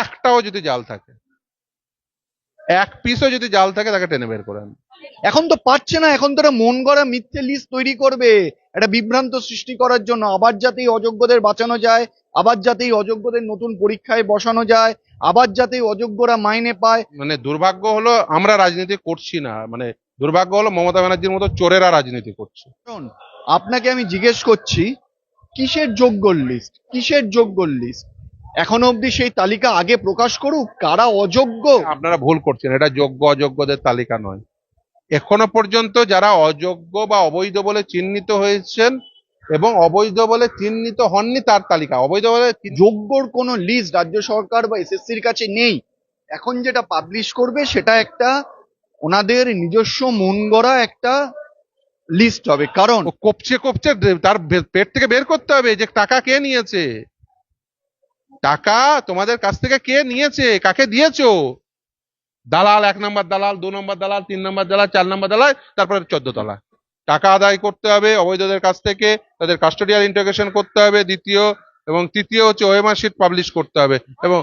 একটাও যদি জাল থাকে এক পিসও যদি জাল থাকে তাকে টেনে বের করেন। এখন তো পাচ্ছে না এখন তারা মন গড়া মিথ্যে লিস্ট তৈরি করবে। একটা বিভ্রান্ত সৃষ্টি করার জন্য আবার যাতে অযোগ্যদের বাঁচানো যায় আবার যাতে অযোগ্যদের নতুন পরীক্ষায় বসানো যায় আবার যাতে অযোগ্যরা মাইনে পায়। মানে দুর্ভাগ্য হলো আমরা রাজনীতি করছি না। মানে দুর্ভাগ্য হলো মমতা ব্যানার্জির মতো চোরেরা রাজনীতি করছে। আপনাকে আমি জিজ্ঞেস করছি কিসের যোগ্য লিস্ট কিসের যোগ্য লিস্ট এখনও অবধি সেই তালিকা আগে প্রকাশ করুক? কারা অযোগ্য? আপনারা ভুল করছেন। এটা যোগ্য অযোগ্যদের তালিকা নয়। এখনও পর্যন্ত যারা অযোগ্য বা অবৈধ বলে চিহ্নিত হয়েছেন এবং অবৈধ বলে চিহ্নিত হননি তার তালিকা। অবৈধ বলে যোগ্যর কোনো লিস্ট রাজ্য সরকার বা এসএসসির কাছে নেই। এখন যেটা পাবলিশ করবে সেটা একটা ওনাদের নিজস্ব মন গড়া একটা লিস্ট হবে। কারণ কপচে কপচে তার পেট থেকে বের করতে হবে যে টাকা কে নিয়েছে? টাকা তোমাদের কাছ থেকে কে নিয়েছে? কাকে দিয়েছ? দালাল এক নম্বর দালাল, দু নম্বর দালাল, তিন নম্বর দালাল, চার নম্বর দালাল, তারপরে চোদ্দ তলা। টাকা আদায় করতে হবে অবৈধদের কাছ থেকে, তাদের কাস্টোডিয়াল ইন্টিগ্রেশন করতে হবে, দ্বিতীয় এবং তৃতীয় হচ্ছে ওএমআর শিট পাবলিশ করতে হবে এবং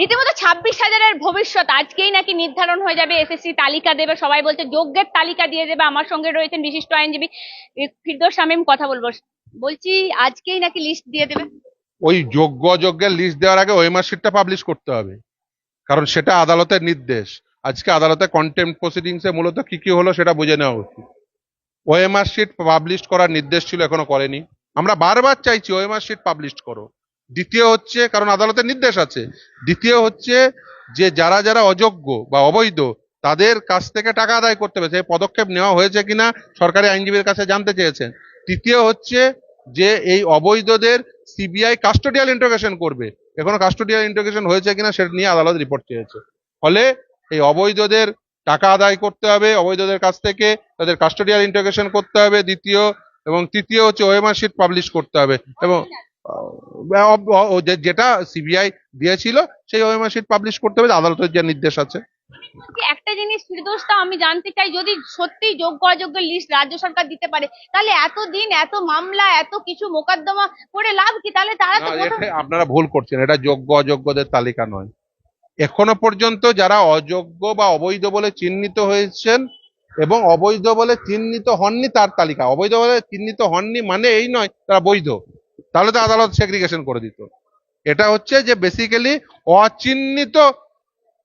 রীতিমতো ছাব্বিশ হাজারের ভবিষ্যৎ, আজকেই নাকি নির্ধারণ হয়ে যাবে এসএসসি তালিকা দেবে, সবাই বলছে যোগ্যের তালিকা দিয়ে দেবে, আমার সঙ্গে রয়েছেন বিশিষ্ট আইনজীবী ফিরদোস শামীম, কথা বলব। বলছি, আজকেই নাকি লিস্ট দিয়ে দেবে। ওই যোগ্য অযোগ্যের লিস্ট দেওয়ার আগে ওএমআর শিটটা পাবলিশ করতে হবে। কারণ সেটা আদালতের নির্দেশ। আজকে আদালতে কন্টেম্প প্রসিডিংসে মূলত কি কি হলো সেটা বুঝে নেওয়া উচিত। ওএমআর শিট পাবলিশ করার নির্দেশ ছিল, এখনও করেনি। আমরা বারবার চাইছি ওএমআর শিট পাবলিশ করো। দ্বিতীয় হচ্ছে, কারণ আদালতের নির্দেশ আছে। দ্বিতীয় হচ্ছে যে যারা যারা অযোগ্য বা অবৈধ, তাদের কাছ থেকে টাকা আদায় করতে হবে। সেই পদক্ষেপ নেওয়া হয়েছে কিনা সরকারি আইনজীবীর কাছে জানতে চেয়েছেন। তৃতীয় হচ্ছে যে এই অবৈধদের সিবিআই কাস্টোডিয়াল ইন্টারোগেশন করবে। এখনও কাস্টোডিয়াল ইন্টারোগেশন হয়েছে কিনা সেটা নিয়ে আদালত রিপোর্ট চেয়েছে। ফলে এই অবৈধদের টাকা আদায় করতে হবে, অবৈধদের কাছ থেকে তাদের কাস্টোডিয়াল ইন্টারোগেশন করতে হবে, দ্বিতীয় এবং তৃতীয় হচ্ছে ওএমআর শিট পাবলিশ করতে হবে এবং যেটা সিবিআই দিয়েছিল, সেই ওএমআর শিট পাবলিশ করতে হবে, আদালতের যে নির্দেশ আছে। জিনিস ফিরদোসটা আমি জানতে চাই যদি সত্যি যোগ্য অযোগ্য লিস্ট রাজ্য সরকার দিতে পারে তাহলে এত দিন এত মামলা এত কিছু মোকদ্দমা করে লাভ কি? তাহলে তারা তো আপনারা ভুল করছেন এটা যোগ্য অযোগ্যদের তালিকা নয়। এখনও পর্যন্ত যারা অযোগ্য বা অবৈধ বলে চিহ্নিত হয়েছেন এবং অবৈধ বলে চিহ্নিত হননি তার তালিকা। অবৈধ বলে চিহ্নিত হননি মানে এই নয় তারা বৈধ। তাহলে তো আদালত সেগ্রিগেশন করে দিত। এটা হচ্ছে যে বেসিক্যালি অচিহ্নিত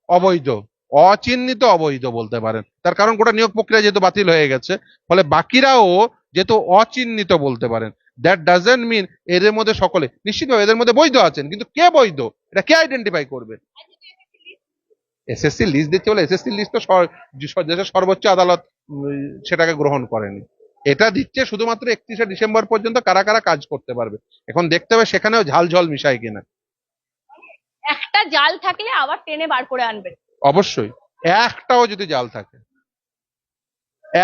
অবৈধ। অচিহ্নিত অবৈধ বলতে পারেন। তার কারণ গোটা নিয়োগ প্রক্রিয়া যেহেতু বাতিল হয়ে গেছে, ফলে বাকিরাও যেহেতু অচিহ্নিত বলতে পারেন। দ্যাট ডাজেন্ট মিন এদের মধ্যে সকলে, নিশ্চিতভাবে এদের মধ্যে বৈধ আছেন, কিন্তু কে বৈধ? এটা কে আইডেন্টিফাই করবে? এসএসসি লিস্ট দিচ্ছে বলে এসএসসি লিস্ট তো দেশের সর্বোচ্চ আদালত সেটাকে গ্রহণ করেনি। এটা দিচ্ছে শুধুমাত্র একত্রিশে ডিসেম্বর পর্যন্ত কারা কারা কাজ করতে পারবে। এখন দেখতে হবে সেখানেও ঝাল ঝল মিশায় কিনা। একটা জাল থাকলে আবার টেনে বার করে আনবে। অবশ্যই। একটাও যদি জাল থাকে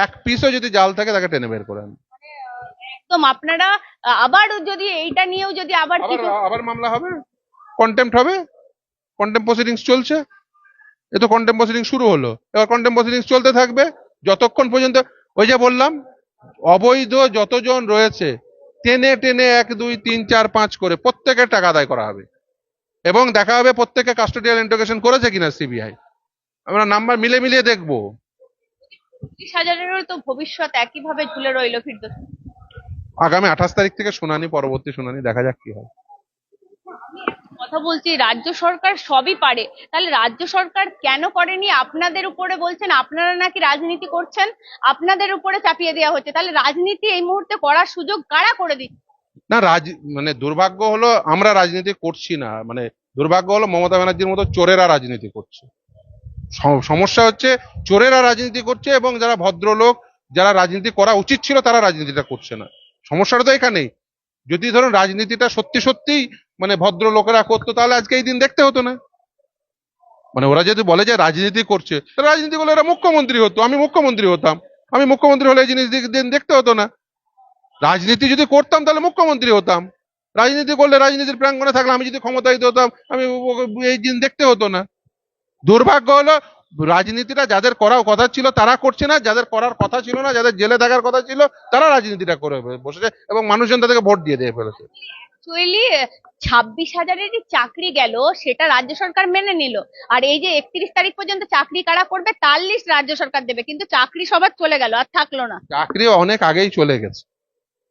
এক পিসও যদি জাল থাকে তাকে টেনে বের করে আনবে। একদম আপনারা আবার যদি এইটা নিয়েও যদি আবার আবার আবার মামলা হবে? কন্টেম্প হবে? কন্টেম্প প্রসিডিংস চলছে? এ তো কন্টেম্প প্রসিডিংস শুরু হলো। এবার কন্টেম্প প্রসিডিংস চলতে থাকবে। যতক্ষণ পর্যন্ত ওই যে বললাম অবৈধ যতজন রয়েছে টেনে টেনে এক দুই তিন চার পাঁচ করে প্রত্যেকের টাকা আদায় করা হবে। এবং দেখা হবে প্রত্যেকে কাস্টোডিয়াল ইন্টিগ্রেশন করেছে কিনা সিবিআই আমরা নাম্বার মিলে মিলিয়ে দেখব। পঁচিশ হাজারেরও তো ভবিষ্যৎ একইভাবে ঝুলে রইল ফিরদোস। আগামী আঠাশ তারিখ থেকে শুনানি পরবর্তী শুনানি দেখা যাক কি হয়। কথা বলছি রাজ্য সরকার সবই পারে। তাহলে রাজ্য সরকার কেন করেনি? আপনাদের উপরে বলছেন আপনারা নাকি রাজনীতি করছেন আপনাদের উপরে চাপিয়ে দেওয়া হচ্ছে। তাহলে রাজনীতি এই মুহূর্তে করার সুযোগ কারা করে দিচ্ছে? না রাজ মানে দুর্ভাগ্য হলো আমরা রাজনীতি করছি না। মানে দুর্ভাগ্য হলো মমতা ব্যানার্জির মতো চোরেরা রাজনীতি করছে। সমস্যা হচ্ছে চোরেরা রাজনীতি করছে এবং যারা ভদ্রলোক, যারা রাজনীতি করা উচিত ছিল তারা রাজনীতিটা করছে না। সমস্যাটা তো এখানেই। যদি ধরুন রাজনীতিটা সত্যি সত্যিই মানে ভদ্র লোকেরা করতো, তাহলে আজকে এই দিন দেখতে হতো না। মানে ওরা যদি বলে যে রাজনীতি করছে তাহলে রাজনীতি করলে এরা মুখ্যমন্ত্রী হতো, আমি মুখ্যমন্ত্রী হতাম। আমি মুখ্যমন্ত্রী হলে এই জিনিস দিন দেখতে হতো না। রাজনীতি যদি করতাম তাহলে মুখ্যমন্ত্রী হতাম। রাজনীতি করলে রাজনীতির প্রাঙ্গণে থাকলে আমি যদি ক্ষমতায়িত হতাম, আমি এই দিন দেখতে হতো না। দুর্ভাগ্য হলো রাজনীতিটা যাদের করার কথা ছিল তারা করছে না যাদের করার কথা ছিল না যাদের জেলে থাকার কথা ছিল তারা রাজনীতিটা করে বসেছে এবং মানুষজন তাদেরকে ভোট দিয়ে দিয়ে ফেলেছে। অ্যাকচুয়ালি ছাব্বিশ হাজারেরই চাকরি গেল সেটা রাজ্য সরকার মেনে নিল। আর এই যে একত্রিশ তারিখ পর্যন্ত চাকরি কারা করবে তার লিস্ট রাজ্য সরকার দেবে। কিন্তু চাকরি সবার চলে গেল আর থাকল না। চাকরি অনেক আগেই চলে গেছে।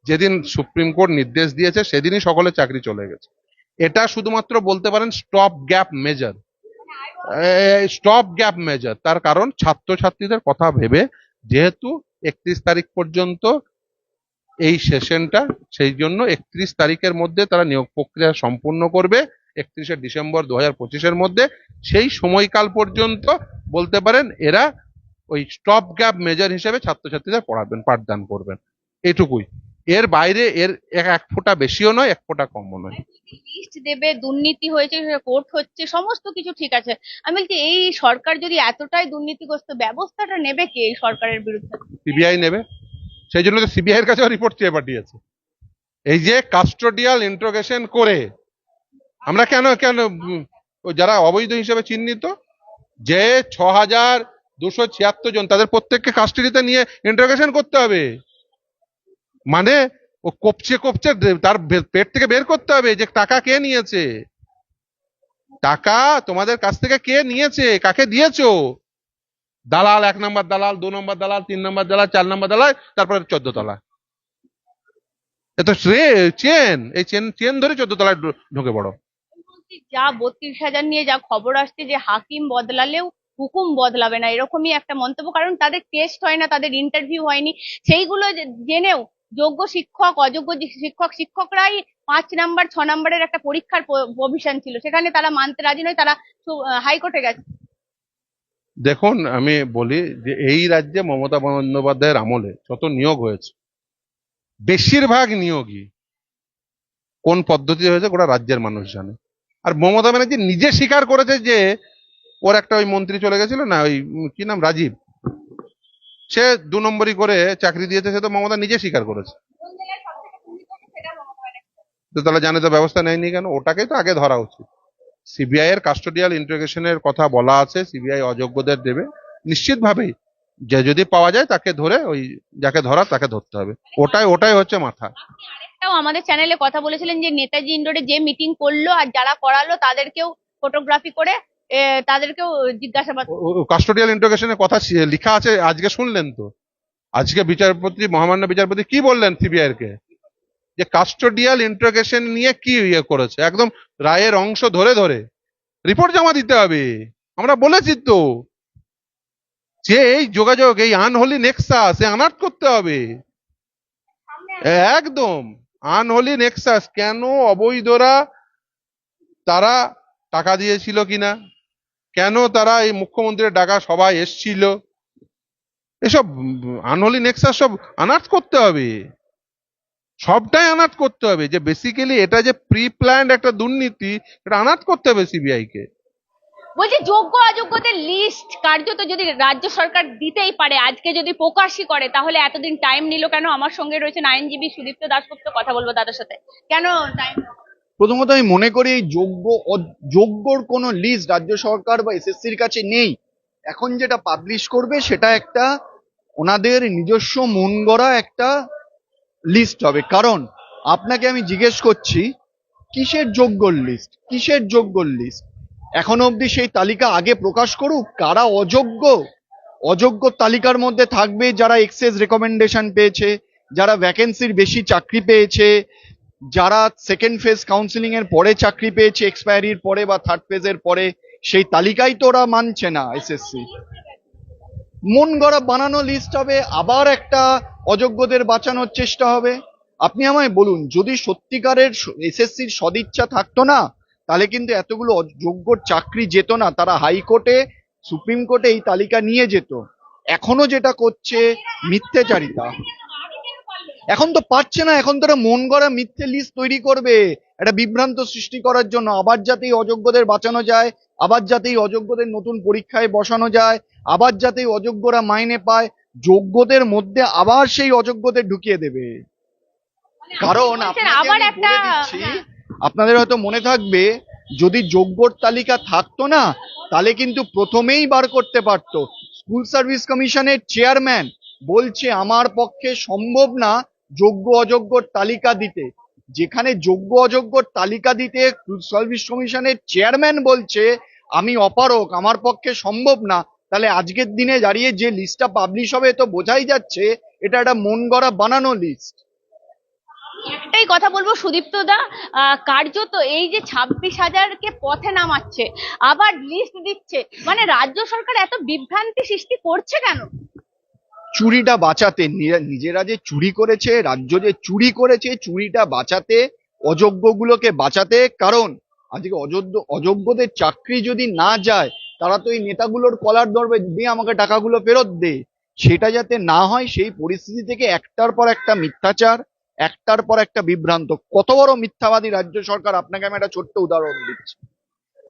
যেদিন সুপ্রিম কোর্ট নির্দেশ দিয়েছে সেদিনই সকলে চাকরি চলে গেছে। এটা শুধুমাত্র বলতে পারেন stop gap measure stop gap measure তার কারণ ছাত্রছাত্রীদের কথা ভেবে যেহেতু একত্রিশ তারিখ পর্যন্ত এই সেশনটা সেই জন্য একত্রিশ তারিখের মধ্যে তারা নিয়োগ প্রক্রিয়া সম্পূর্ণ করবে, একত্রিশে ডিসেম্বর দু হাজার পঁচিশের মধ্যে। সেই সময়কাল পর্যন্ত বলতে পারেন এরা ওই স্টপ গ্যাপ মেজার হিসেবে ছাত্রছাত্রীদের পড়াবেন, পাঠদান করবেন। এটুকুই। এর বাইরে এর এক ফোঁটা বেশিও নয় এক ফোঁটা কমও নয়। লিস্ট দেবে দুর্নীতি হয়েছে কোর্ট হচ্ছে সমস্ত কিছু ঠিক আছে। আমি বলছি এই সরকার যদি এতটাই দুর্নীতিগ্রস্ত ব্যবস্থাটা নেবে কে এই সরকারের বিরুদ্ধে? সিবিআই নেবে। সেই জন্য তো সিবিআই এর কাছেও রিপোর্ট চেয়ে পাঠিয়েছে। এই যে কাস্টোডিয়াল ইন্ট্রোগেশন করে আমরা কেন কেন যারা অবৈধ হিসেবে চিহ্নিত যে ছ হাজার দুশো ছিয়াত্তর জন তাদের প্রত্যেককে কাস্টডিতে নিয়ে ইন্ট্রোগেশন করতে হবে। মানে ও কপচে কপচে তার পেট থেকে বের করতে হবে যে টাকা কে নিয়েছে? টাকা তোমাদের কাছ থেকে কে নিয়েছে? কাকে দিয়েছ? দালাল এক নম্বর দালাল, দু নম্বর দালাল, তিন নম্বর দালাল, চার নম্বর দালাল, তারপরে চোদ্দ তলা এ তো চেন, এই চেন চেন ধরে চোদ্দ তলায় ঢুকে পড়ো। যা বত্রিশ হাজার নিয়ে যা খবর আসছে যে হাকিম বদলালেও হুকুম বদলাবে না, এরকমই একটা মন্তব্য, কারণ তাদের টেস্ট হয় না, তাদের ইন্টারভিউ হয়নি। সেইগুলো জেনেও যোগ্য শিক্ষক, অযোগ্য শিক্ষক, শিক্ষকরাই পাঁচ নাম্বার, ছ নাম্বারের একটা পরীক্ষার প্রভিশন ছিল। সেখানে তারা মানতে রাজি নয়, তারা হাইকোর্টে গেছে। দেখুন, আমি বলি যে এই রাজ্যে মমতা বন্দ্যোপাধ্যায়ের আমলে যত নিয়োগ হয়েছে, বেশিরভাগ নিয়োগই কোন পদ্ধতি হয়েছে গোটা রাজ্যের মানুষ জানে। আর মমতা ব্যানার্জি নিজে স্বীকার করেছে যে ওর একটা ওই মন্ত্রী চলে গেছিল না, ওই কি নাম, রাজীব সে দু নম্বরই করে চাকরি দিয়েছে, সে তো মমতা নিজে স্বীকার করেছে। তো তাহলে জানে তো ব্যবস্থা নেয়নি কেন? ওটাকেই তো আগে ধরা উচিত। সিবিআই এর কাস্টোডিয়াল ইন্টারোগেশনের কথা বলা আছে সিবিআই অযোগ্যদের দেবে। নিশ্চিতভাবেই যে যদি পাওয়া যায় তাকে ধরে ওই যাকে ধরা তাকে ধরতে হবে। ওটাই ওটাই হচ্ছে মাথা। আমাদের চ্যানেলে কথা বলেছিলেন যে নেতাজি ইন্ডোরে যে মিটিং করল আর যারা করালো তাদেরকেও ফটোগ্রাফি করে তাদেরকেও জিজ্ঞাসাবাদ কাস্টোডিয়াল ইন্টারোগেশনের কথা লেখা আছে, আজকে শুনলেন তো। আজকে বিচারপতি, মহামান্য বিচারপতি কি বললেন সিবিআই কে? যে কাস্টোডিয়াল ইন্টারোগেশন নিয়ে কি ইয়ে করেছে? একদম রায়ের অংশ ধরে ধরে। রিপোর্ট জমা দিতে হবে। আমরা বলেছি তো। যে এই যোগাযোগ, এই আনহোলি নেক্সাস এ আনাট করতে হবে। একদম। আনহোলি নেক্সাস কেন অবৈধরা তারা টাকা দিয়েছিল কিনা? কেন তারা এই মুখ্যমন্ত্রীর ডাকা সবাই এসছিল? এসব আনহোলি নেক্সাস সব আনার্ট করতে হবে। সবটাই আনার্ট করতে হবে যে বেসিক্যালি এটা যে প্রি প্ল্যান্ড একটা দুর্নীতি, এটা আনার্ট করতে হবে সিবিআই কে। বলছি যোগ্য অযোগ্যদের লিস্ট কার্যত যদি রাজ্য সরকার দিতেই পারে, আজকে যদি প্রকাশই করে, তাহলে এতদিন টাইম নিল কেন? আমার সঙ্গে রয়েছেন আইনজীবী সুদীপ্ত দাসগুপ্ত কথা বলব তাদের সাথে। কেন টাইম প্রথমত আমি মনে করি এই যোগ্য যোগ্যর কোনো লিস্ট রাজ্য সরকার বা এসএসসির কাছে নেই। এখন যেটা পাবলিশ করবে সেটা একটা ওনাদের নিজস্ব মন গড়া একটা লিস্ট হবে। কারণ আপনাকে আমি জিজ্ঞেস করছি, কিসের যোগ্যর লিস্ট কিসের যোগ্যর লিস্ট এখনও অবধি সেই তালিকা আগে প্রকাশ করুক, কারা অযোগ্য? অযোগ্য তালিকার মধ্যে থাকবে যারা এক্সেস রেকমেন্ডেশন পেয়েছে, যারা ভ্যাকেন্সির বেশি চাকরি পেয়েছে যারা সেকেন্ড ফেজ কাউন্সিলিং এর পরে চাকরি পেয়েছে এক্সপায়ারির পরে বা থার্ড ফেজের পরে, সেই তালিকাই তো ওরা মানছে না এসএসসি মন গড়া বানানো লিস্ট হবে, আবার একটা অযোগ্যদের বাঁচানোর চেষ্টা হবে। আপনি আমায় বলুন, যদি সত্যিকারের এসএসসির সদিচ্ছা থাকতো না, তাহলে কিন্তু এতগুলো অযোগ্য চাকরি যেত না, তারা হাইকোর্টে সুপ্রিম কোর্টে এই তালিকা নিয়ে যেত। এখনও যেটা করছে মিথ্যেচারিতা। এখন তো পারছে না এখন তারা মন গড়া মিথ্যে লিস্ট তৈরি করবে। একটা বিভ্রান্ত সৃষ্টি করার জন্য আবার যাতে অযোগ্যদের বাঁচানো যায় আবার যাতে অযোগ্যদের নতুন পরীক্ষায় বসানো যায় আবার যাতে অযোগ্যরা মাইনে পায় যোগ্যদের মধ্যে আবার সেই অযোগ্যদের ঢুকিয়ে দেবে। কারণ আবার একটা বলে দিচ্ছি, হ্যাঁ। আপনাদের হয়তো মনে থাকবে যদি যোগ্যর তালিকা থাকতো না তাহলে কিন্তু প্রথমেই বার করতে পারতো। স্কুল সার্ভিস কমিশনের চেয়ারম্যান বলছে আমার পক্ষে সম্ভব না যোগ্য অযোগ্যর তালিকা দিতে। যেখানে যোগ্য অযোগ্যর তালিকা দিতে সার্ভিস কমিশনের চেয়ারম্যান বলছে, আমি অপারক আমার পক্ষে সম্ভব না। তাহলে আজকের দিনে দাঁড়িয়ে যে লিস্টটা পাবলিশ হবে তো বোঝাই যাচ্ছে, এটা একটা মন গড়া বানানো লিস্ট একটাই কথা বলব, সুদীপ্ত দা কার্যত এই যে ছাব্বিশ হাজারকে পথে নামাচ্ছে, আবার লিস্ট দিচ্ছে। মানে রাজ্য সরকার এত বিভ্রান্তি সৃষ্টি করছে কেন? চুরিটা বাঁচাতে নিজেরা যে চুরি করেছে, রাজ্য যে চুরি করেছে, চুরিটা বাঁচাতে, অযোগ্যগুলোকে বাঁচাতে, কারণ আজকে অযোগ্য, অযোগ্যদের চাকরি যদি না যায়, তারা তো এই নেতাগুলোর কলার ধরবে দিয়ে আমাকে টাকাগুলো ফেরত দে। সেটা যাতে না হয়, সেই পরিস্থিতি থেকে একটার পর একটা মিথ্যাচার, একটার পর একটা বিভ্রান্ত। কত বড় মিথ্যাবাদী রাজ্য সরকার, আপনাকে আমি একটা ছোট্ট উদাহরণ দিচ্ছি।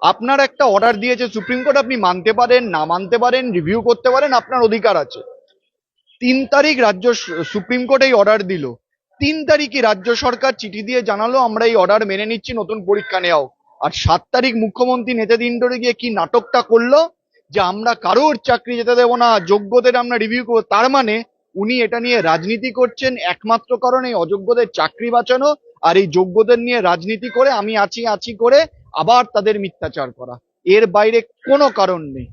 আপনার একটা অর্ডার দিয়েছে সুপ্রিম কোর্ট আপনি মানতে পারেন, না মানতে পারেন রিভিউ করতে পারেন, আপনার অধিকার আছে। তিন তারিখ রাজ্য সুপ্রিম কোর্ট এই অর্ডার দিল। তিন তারিখই রাজ্য সরকার চিঠি দিয়ে জানালো, আমরা এই অর্ডার মেনে নিচ্ছি, নতুন পরীক্ষা নেওয়াও। আর সাত তারিখ মুখ্যমন্ত্রী নেতা দিন ধরে গিয়ে কি নাটকটা করল? যে আমরা কারোর চাকরি যেতে দেবো না, যোগ্যদের আমরা রিভিউ করব। তার মানে উনি এটা নিয়ে রাজনীতি করছেন, একমাত্র কারণ এই অযোগ্যদের চাকরি বাঁচানো আর এই যোগ্যদের নিয়ে রাজনীতি করে আমি আছি আছি করে আবার তাদের মিথ্যাচার করা। এর বাইরে কোনো কারণ নেই।